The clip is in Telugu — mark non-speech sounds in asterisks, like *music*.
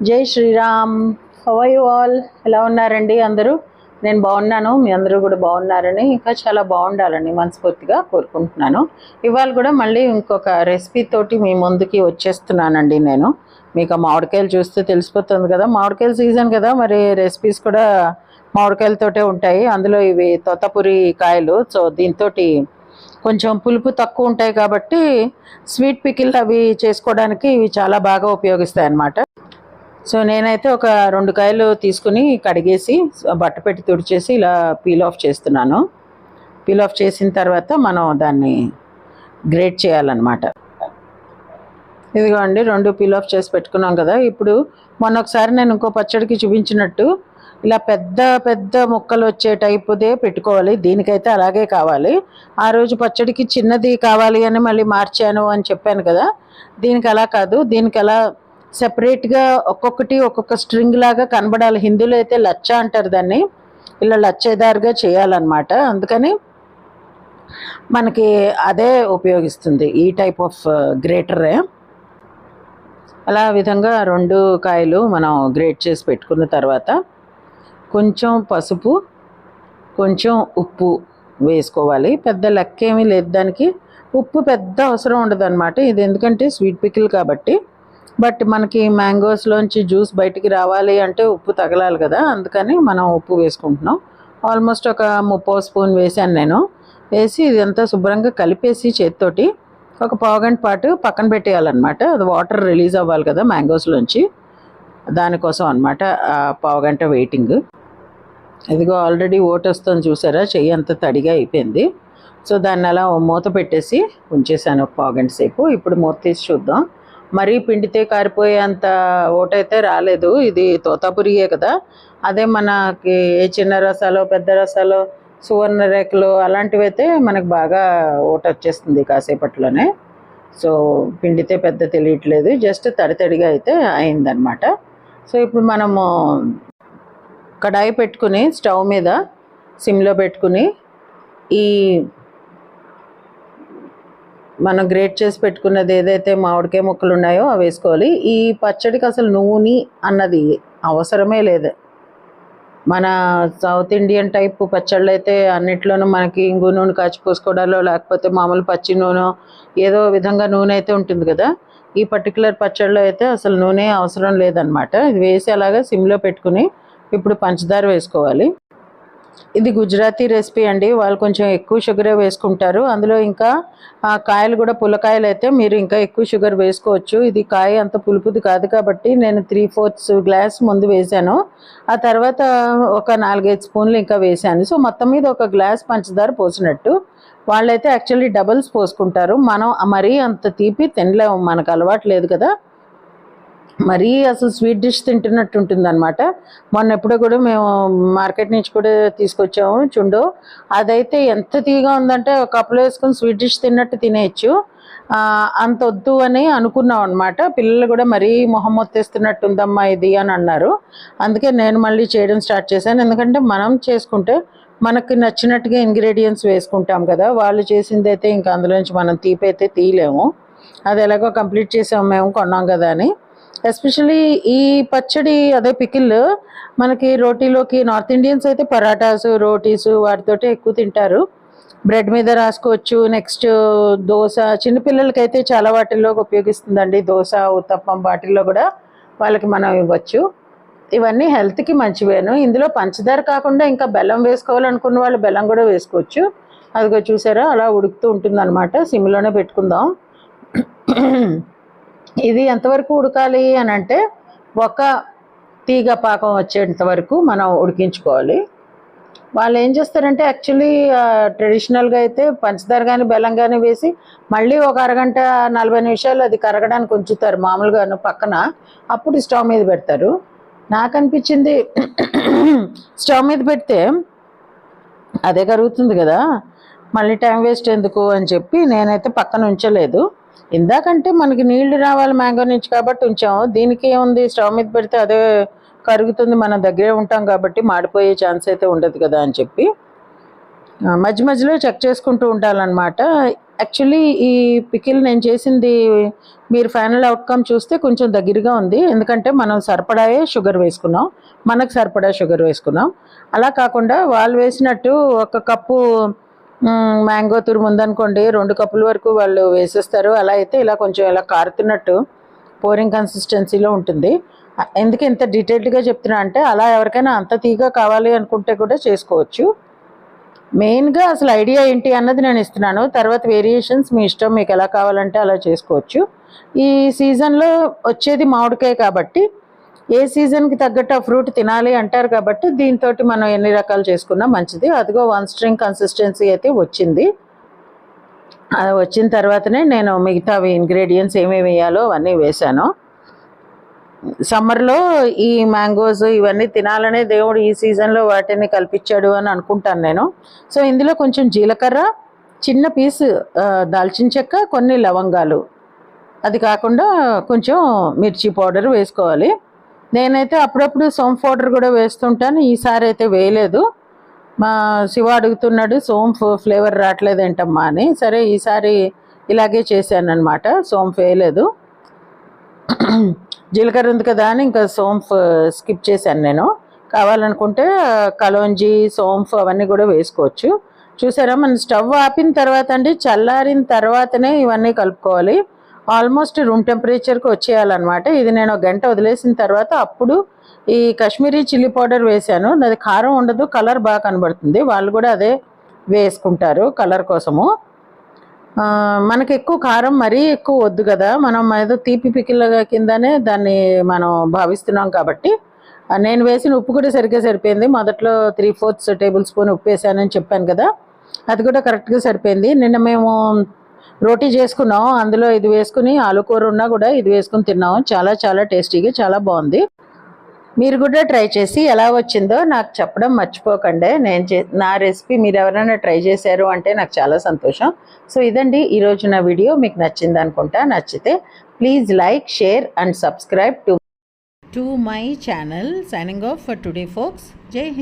జై శ్రీరామ్. హవై ఆల్ ఎలా ఉన్నారండి అందరూ? నేను బాగున్నాను మీ అందరూ కూడా బాగున్నారని ఇంకా చాలా బాగుండాలని మనస్ఫూర్తిగా కోరుకుంటున్నాను. ఇవాళ కూడా మళ్ళీ ఇంకొక రెసిపీ తోటి మీ ముందుకి వచ్చేస్తున్నానండి నేను. మీకు మామిడికాయలు చూస్తే తెలిసిపోతుంది కదా మామిడికాయల సీజన్ కదా మరి రెసిపీస్ కూడా మామిడికాయలతోటే ఉంటాయి. అందులో ఇవి తోతపూరి కాయలు సో దీంతో కొంచెం పులుపు తక్కువ ఉంటాయి కాబట్టి స్వీట్ పికిల్ అవి చేసుకోవడానికి ఇవి చాలా బాగా ఉపయోగిస్తాయి అన్నమాట సో నేనైతే ఒక రెండు కాయలు తీసుకుని కడిగేసి బట్ట పెట్టి తుడిచేసి ఇలా పీల్ ఆఫ్ చేస్తున్నాను. పీల్ ఆఫ్ చేసిన తర్వాత మనం దాన్ని గ్రేట్ చేయాలన్నమాట. ఇదిగో అండి రెండు పీల్ ఆఫ్ చేసి పెట్టుకున్నాం కదా. ఇప్పుడు మొన్న ఒకసారి నేను ఇంకో పచ్చడికి చూపించినట్టు ఇలా పెద్ద పెద్ద ముక్కలు వచ్చే టైపుదే పెట్టుకోవాలి. దీనికైతే అలాగే కావాలి. ఆ రోజు పచ్చడికి చిన్నది కావాలి అని మళ్ళీ మార్చాను అని చెప్పాను కదా. దీనికి అలా కాదు. దీనికి అలా సపరేట్గా ఒక్కొక్కటి ఒక్కొక్క స్ట్రింగ్ లాగా కనబడాలి. హిందీలో అయితే లచ్చ అంటారు దాన్ని. ఇలా లచ్చేదారుగా చేయాలన్నమాట. అందుకని మనకి అదే ఉపయోగిస్తుంది. ఈ టైప్ ఆఫ్ గ్రేటరే అలా విధంగా రెండు కాయలు మనం గ్రేట్ చేసి పెట్టుకున్న తర్వాత కొంచెం పసుపు కొంచెం ఉప్పు వేసుకోవాలి. పెద్ద లెక్క ఏమీ లేదు దానికి. ఉప్పు పెద్ద అవసరం ఉండదు అనమాట ఇది ఎందుకంటే స్వీట్ పికిల్ కాబట్టి. బట్ మనకి మ్యాంగోస్లోంచి జ్యూస్ బయటికి రావాలి అంటే ఉప్పు తగలాలి కదా అందుకని మనం ఉప్పు వేసుకుంటున్నాం. ఆల్మోస్ట్ ఒక ముప్పో స్పూన్ వేసాను నేను. వేసి ఇదంతా శుభ్రంగా కలిపేసి చేతితోటి ఒక పావుగంట పాటు పక్కన పెట్టేయాలన్నమాట. అది వాటర్ రిలీజ్ అవ్వాలి కదా మ్యాంగోస్లోంచి దానికోసం అనమాట పావుగంట వెయిటింగ్ ఇదిగో ఆల్రెడీ ఓట్ వస్తుంది చూసారా చెయ్యి అంత తడిగా అయిపోయింది. సో దాన్ని అలా ఓ మూత పెట్టేసి ఉంచేసాను ఒక పావుగంట సేపు. ఇప్పుడు మూత తీసి చూద్దాం. మరీ పిండితే కారిపోయేంత ఓటైతే రాలేదు. ఇది తోతాపురియే కదా. అదే మనకి ఏ చిన్న రసాలు పెద్ద రసాలు సువర్ణ రేఖలు అలాంటివి అయితే మనకు బాగా ఓట వచ్చేస్తుంది కాసేపట్లోనే. సో పిండితే పెద్ద తెలియట్లేదు. జస్ట్ తడి తడిగా అయితే అయిందనమాట సో ఇప్పుడు మనము కడాయి పెట్టుకుని స్టవ్ మీద సిమ్లో పెట్టుకుని ఈ మనం గ్రేట్ చేసి పెట్టుకున్నది ఏదైతే మామిడికాయ ముక్కలు ఉన్నాయో అవి వేసుకోవాలి. ఈ పచ్చడికి అసలు నూనె అన్నది అవసరమే లేదు. మన సౌత్ ఇండియన్ టైప్ పచ్చళ్ళు అయితే అన్నిట్లోనూ మనకి ఇంగు నూనె కాచి పోసుకోవడాలో లేకపోతే మామూలు పచ్చి నూనె ఏదో విధంగా నూనె అయితే ఉంటుంది కదా. ఈ పర్టికులర్ పచ్చళ్ళలో అయితే అసలు నూనె అవసరం లేదనమాట ఇది వేసి అలాగా సిమ్లో పెట్టుకుని ఇప్పుడు పంచదార వేసుకోవాలి. ఇది గుజరాతీ రెసిపీ అండి. వాళ్ళు కొంచెం ఎక్కువ షుగరే వేసుకుంటారు. అందులో ఇంకా ఆ కాయలు కూడా పుల్లకాయలు అయితే మీరు ఇంకా ఎక్కువ షుగర్ వేసుకోవచ్చు. ఇది కాయ అంత పులుపుది కాదు కాబట్టి నేను త్రీ ఫోర్త్స్ గ్లాస్ ముందు వేసాను. ఆ తర్వాత ఒక నాలుగైదు స్పూన్లు ఇంకా వేసాను. సో మొత్తం మీద ఒక గ్లాస్ పంచదార పోసినట్టు. వాళ్ళైతే యాక్చువల్లీ డబల్స్ పోసుకుంటారు. మనం మరీ అంత తీపి తినలేము. మనకు అలవాటు లేదు కదా. మరీ అసలు స్వీట్ డిష్ తింటున్నట్టు ఉంటుంది అనమాట మొన్న ఎప్పుడో కూడా మేము మార్కెట్ నుంచి కూడా తీసుకొచ్చాము చుండు. అదైతే ఎంత తీగా ఉందంటే ఒక కప్పులో వేసుకొని స్వీట్ డిష్ తిన్నట్టు తినేయచ్చు. అంత వద్దు అని అనుకున్నాం అనమాట పిల్లలు కూడా మరీ మొహం ఉందమ్మా ఇది అని అన్నారు. అందుకే నేను మళ్ళీ చేయడం స్టార్ట్ చేశాను. ఎందుకంటే మనం చేసుకుంటే మనకి నచ్చినట్టుగా ఇంగ్రీడియంట్స్ వేసుకుంటాం కదా. వాళ్ళు చేసింది అయితే ఇంకా అందులోంచి మనం తీపి అయితే తీయలేము. అది ఎలాగో కంప్లీట్ చేసాము మేము కొన్నాం కదా అని. ఎస్పెషలీ ఈ పచ్చడి అదే పికిల్ మనకి రోటీలోకి నార్త్ ఇండియన్స్ అయితే పరాటాస్ రోటీస్ వాటితోటి ఎక్కువ తింటారు. బ్రెడ్ మీద రాసుకోవచ్చు నెక్స్ట్ దోశ. చిన్నపిల్లలకైతే చాలా వాటిల్లో ఉపయోగిస్తుందండి దోశ ఉత్తప్పం వాటిల్లో కూడా వాళ్ళకి మనం ఇవ్వచ్చు. ఇవన్నీ హెల్త్కి మంచివేను. ఇందులో పంచదార కాకుండా ఇంకా బెల్లం వేసుకోవాలనుకున్న వాళ్ళు బెల్లం కూడా వేసుకోవచ్చు. అదిగో చూసారా అలా ఉడుకుతూ ఉంటుంది అనమాట సిమ్లోనే పెట్టుకుందాం. ఇది ఎంతవరకు ఉడకాలి అని అంటే ఒక తీగ పాకం వచ్చేంత వరకు మనం ఉడికించుకోవాలి. వాళ్ళు ఏం చేస్తారంటే యాక్చువల్లీ ట్రెడిషనల్గా అయితే పంచదార కానీ బెల్లం కానీ వేసి మళ్ళీ ఒక అరగంట నలభై నిమిషాలు అది కరగడానికి ఉంచుతారు. మామూలుగాను పక్కన అప్పుడు స్టవ్ మీద పెడతారు. నాకు అనిపించింది *clears throat* స్టవ్ మీద పెడితే అదే కరుగుతుంది కదా. మళ్ళీ టైం వేస్ట్ ఎందుకు అని చెప్పి నేనైతే పక్కన ఉంచలేదు. ఇందాకంటే మనకి నీళ్ళు రావాలి మ్యాంగో నుంచి కాబట్టి ఉంచాము దీనికి ఏముంది? స్టవ్ మీద పెడితే అదే కరుగుతుంది. మనం దగ్గరే ఉంటాం కాబట్టి మాడిపోయే ఛాన్స్ అయితే ఉండదు కదా అని చెప్పి మధ్య మధ్యలో చెక్ చేసుకుంటూ ఉండాలన్నమాట. యాక్చువల్లీ ఈ పికిల్ నేను చేసింది మీరు ఫైనల్ అవుట్కమ్ చూస్తే కొంచెం దగ్గరగా ఉంది. ఎందుకంటే మనం సరిపడాయే షుగర్ వేసుకున్నాం. మనకు సరిపడా షుగర్ వేసుకున్నాం. అలా కాకుండా వాళ్ళు వేసినట్టు ఒక కప్పు మ్యాంగో తురుము ఉందనుకోండి రెండు కప్పుల వరకు వాళ్ళు వేసేస్తారు. అలా అయితే ఇలా కొంచెం ఇలా కారుతున్నట్టు పోరింగ్ కన్సిస్టెన్సీలో ఉంటుంది. ఎందుకు ఇంత డీటెయిల్డ్గా చెప్తున్నా అంటే అలా ఎవరికైనా అంత తీగా కావాలి అనుకుంటే కూడా చేసుకోవచ్చు. మెయిన్గా అసలు ఐడియా ఏంటి అన్నది నేను ఇస్తున్నాను. తర్వాత వేరియేషన్స్ మీ ఇష్టం మీకు ఎలా కావాలంటే అలా చేసుకోవచ్చు. ఈ సీజన్లో వచ్చేది మామిడికాయ కాబట్టి ఏ సీజన్కి తగ్గట్టు ఆ ఫ్రూట్ తినాలి అంటారు కాబట్టి దీంతో మనం ఎన్ని రకాలు చేసుకున్నా మంచిది. అదిగో వన్ స్ట్రింగ్ కన్సిస్టెన్సీ అయితే వచ్చింది. అది వచ్చిన తర్వాతనే నేను మిగతావి ఇంగ్రీడియంట్స్ ఏమేమి వేయాలో అవన్నీ వేశాను. సమ్మర్లో ఈ మ్యాంగోస్ ఇవన్నీ తినాలనే దేవుడు ఈ సీజన్లో వాటిని కల్పించాడు అని అనుకుంటాను నేను. సో ఇందులో కొంచెం జీలకర్ర చిన్న పీస్ దాల్చిన చెక్క కొన్ని లవంగాలు. అది కాకుండా కొంచెం మిర్చి పౌడర్ వేసుకోవాలి. నేనైతే అప్పుడప్పుడు సోంఫ్ పౌడర్ కూడా వేస్తుంటాను ఈసారి అయితే వేయలేదు. మా శివ అడుగుతున్నాడు సోమ్ ఫ్లేవర్ రావట్లేదు ఏంటమ్మా అని. సరే ఈసారి ఇలాగే చేశాను అనమాట సోంఫ్ వేయలేదు. జీలకర్ర ఉంది కదా అని ఇంకా సోంఫ్ స్కిప్ చేశాను నేను. కావాలనుకుంటే కలోంజి సోంఫ్ అవన్నీ కూడా వేసుకోవచ్చు. చూసారా మనం స్టవ్ ఆపిన తర్వాత అండి చల్లారిన తర్వాతనే ఇవన్నీ కలుపుకోవాలి. ఆల్మోస్ట్ రూమ్ టెంపరేచర్కి వచ్చేయాలన్నమాట. ఇది నేను ఒక గంట వదిలేసిన తర్వాత అప్పుడు ఈ కాశ్మీరీ చిల్లీ పౌడర్ వేశాను. అది కారం ఉండదు కలర్ బాగా కనబడుతుంది. వాళ్ళు కూడా అదే వేసుకుంటారు కలర్ కోసము. మనకి ఎక్కువ కారం మరీ ఎక్కువ వద్దు కదా. మనం ఏదో తీపి పికిల కిందనే దాన్ని మనం భావిస్తున్నాం కాబట్టి. నేను వేసిన ఉప్పు కూడా సరిగ్గా సరిపోయింది. మొదట్లో త్రీ ఫోర్త్స్ టేబుల్ స్పూన్ ఉప్పు వేసానని చెప్పాను కదా. అది కూడా కరెక్ట్గా సరిపోయింది. నిన్న మేము రోటీ చేసుకున్నాం అందులో ఇది వేసుకుని ఆలు కూర ఉన్నా కూడా ఇది వేసుకుని తిన్నాం. చాలా చాలా టేస్టీగా చాలా బాగుంది. మీరు కూడా ట్రై చేసి ఎలా వచ్చిందో నాకు చెప్పడం మర్చిపోకండి. నేను చే నా రెసిపీ మీరు ఎవరైనా ట్రై చేశారు అంటే నాకు చాలా సంతోషం. సో ఇదండి ఈరోజు నా వీడియో. మీకు నచ్చింది అనుకుంటా నచ్చితే please like share and subscribe to to my channel. Signing off for today folks జై